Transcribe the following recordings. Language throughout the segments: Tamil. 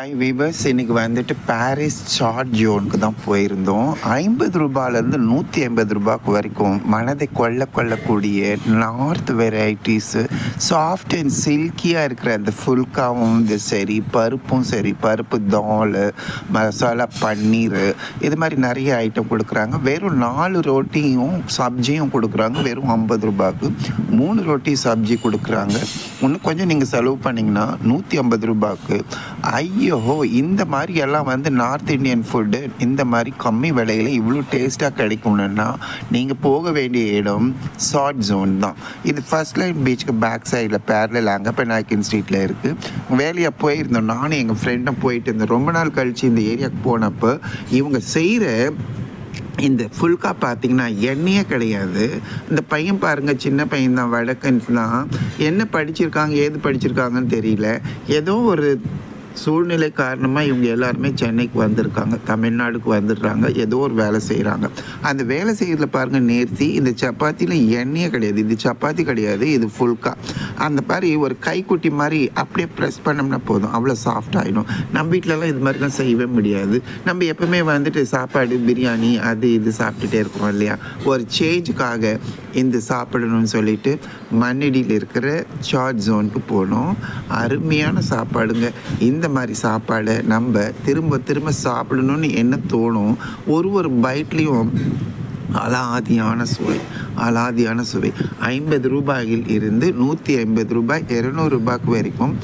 ஹை வீபர்ஸ் இன்னைக்கு வந்துட்டு பாரிஸ் சார்ட் ஜோனுக்கு தான் போயிருந்தோம். ஐம்பது ரூபாயிலேருந்து நூற்றி ஐம்பது ரூபாய்க்கு வரைக்கும் மனதை கொள்ள கொள்ளக்கூடிய நார்த் வெரைட்டிஸு சாஃப்ட் அண்ட் சில்கியாக இருக்கிற அந்த ஃபுல்காவும் இது சரி பருப்பும் சரி பருப்பு தால் மசாலா பன்னீர் இது மாதிரி நிறைய ஐட்டம் கொடுக்குறாங்க. வெறும் நாலு ரொட்டியும் சப்ஜியும் கொடுக்குறாங்க. வெறும் ஐம்பது ரூபாய்க்கு மூணு ரொட்டி சப்ஜி கொடுக்குறாங்க. இன்னும் கொஞ்சம் நீங்கள் செலவு பண்ணிங்கன்னா நூற்றி ஐம்பது ரூபாய்க்கு ஐ ஐயோ இந்த மாதிரி எல்லாம் வந்து நார்த் இந்தியன் ஃபுட்டு இந்த மாதிரி கம்மி விலையில் இவ்வளோ டேஸ்ட்டாக கிடைக்கணுன்னா நீங்கள் போக வேண்டிய இடம் ஷார்ட் ஜோன் தான். இது ஃபர்ஸ்ட் லைன் பீச்சுக்கு பேக் சைடில் பேரலில் அங்கப்ப நாய்க்கின் ஸ்ட்ரீட்டில் இருக்குது வேலையாக போயிருந்தோம். நானும் எங்கள் ஃப்ரெண்டும் போயிட்டு இருந்தோம் ரொம்ப நாள் கழித்து இந்த ஏரியாவுக்கு போனப்போ இவங்க செய்கிற இந்த ஃபுல்கா பார்த்தீங்கன்னா எண்ணெயே கிடையாது. இந்த பையன் பாருங்கள் சின்ன பையன் தான் வடக்கன்ஸ் தான். என்ன படிச்சிருக்காங்க ஏது படிச்சிருக்காங்கன்னு தெரியல. ஏதோ ஒரு சூழ்நிலை காரணமாக இவங்க எல்லாருமே சென்னைக்கு வந்திருக்காங்க தமிழ்நாடுக்கு வந்துடுறாங்க ஏதோ ஒரு வேலை செய்கிறாங்க அந்த வேலை செய்கிறதுல பாருங்கள் நேர்த்தி இந்த சப்பாத்தியில் எண்ணெயே கிடையாது. இது சப்பாத்தி கிடையாது இது ஃபுல்கா. அந்த மாதிரி ஒரு கைக்குட்டி மாதிரி அப்படியே ப்ரெஸ் பண்ணோம்னா போதும் அவ்வளோ சாஃப்ட் ஆகிடும் நம்ம வீட்டிலலாம் இது மாதிரிலாம் செய்யவே முடியாது. நம்ம எப்பவுமே வந்துட்டு சாப்பாடு பிரியாணி அது இது சாப்பிட்டுட்டே இருக்கிறோம் இல்லையா? ஒரு சேஞ்சுக்காக இந்த சாப்பிடணும்னு சொல்லிட்டு மண்ணடியில் இருக்கிற சார்ஜ் ஜோனுக்கு போனோம். அருமையான சாப்பாடுங்க. இந்த மாதிரி சாப்பாடு நம்ம திரும்ப திரும்ப சாப்பிடணும்னு என்ன தோணும்? ஒரு ஒரு பைட்லேயும் அலாதியான சுவை அலாதியான சுவை. ஐம்பது ரூபாயில் இருந்து நூற்றி ஐம்பது ரூபாய் இரநூறு ரூபாய்க்கு வரைக்கும்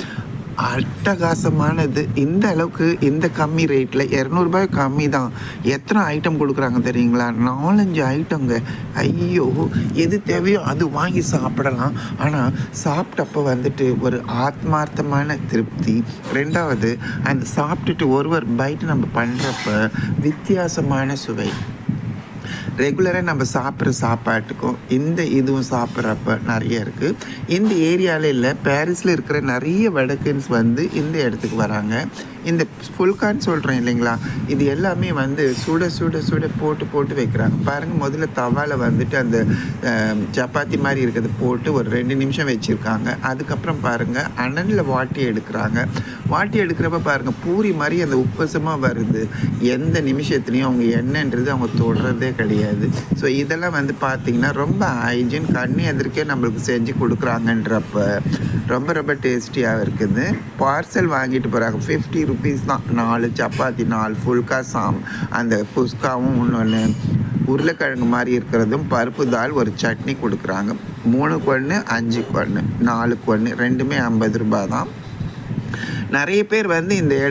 அட்டகாசமானது. இந்த அளவுக்கு இந்த கம்மி ரேட்டில் இரநூறுபாய் கம்மி தான். எத்தனை ஐட்டம் கொடுக்குறாங்க தெரியுங்களா? நாலஞ்சு ஐட்டங்க ஐயோ எது தேவையோ அது வாங்கி சாப்பிடலாம். ஆனால் சாப்பிட்டப்போ வந்துட்டு ஒரு ஆத்மார்த்தமான திருப்தி. ரெண்டாவது அந்த சாப்பிட்டுட்டு ஒருவர் பைட்டு நம்ம பண்ணுறப்ப வித்தியாசமான சுவை. ரெகுலராக நம்ம சாப்பிட்ற சாப்பாட்டுக்கும் இந்த இதுவும் சாப்பிட்றப்ப நிறைய இருக்குது இந்த ஏரியாவில் இல்லை பாரிஸில் இருக்கிற நிறைய வடக்கன்ஸ் வந்து இந்த இடத்துக்கு வராங்க. இந்த ஃபுல்கான்னு சொல்கிறேன் இல்லைங்களா? இது எல்லாமே வந்து சுட சுட சுட போட்டு போட்டு வைக்கிறாங்க. பாருங்கள் முதல்ல தவால வந்துட்டு அந்த சப்பாத்தி மாதிரி இருக்கிறது போட்டு ஒரு ரெண்டு நிமிஷம் வச்சுருக்காங்க. அதுக்கப்புறம் பாருங்கள் அனலில் வாட்டி எடுக்கிறாங்க. வாட்டி எடுக்கிறப்ப பாருங்கள் பூரி மாதிரி அந்த உப்பசமாக வருது. எந்த நிமிஷத்துலையும் அவங்க என்னன்றது அவங்க தொடுறதே கிடையாது. ஸோ இதெல்லாம் வந்து பார்த்திங்கன்னா ரொம்ப ஹைஜீன் கண்ணி எதிர்க்கே நம்மளுக்கு செஞ்சு கொடுக்குறாங்கன்றப்ப ரொம்ப ரொம்ப டேஸ்டியாக இருக்குது. பார்சல் வாங்கிட்டு போகிறாங்க ஃபிஃப்டி ருபீஸ் தான் நாலு சப்பாத்தி நாலு ஃபுல்கா சாம். அந்த புஸ்காவும் இன்னொன்று உருளைக்கிழங்கு மாதிரி இருக்கிறதும் பருப்பு தால் ஒரு சட்னி கொடுக்குறாங்க. மூணு கொன்று அஞ்சு கொன்று நாலுக்கு ஒன்று ரெண்டுமே ஐம்பது ரூபாய் தான். நிறைய பேர் வந்து இந்த இடத்து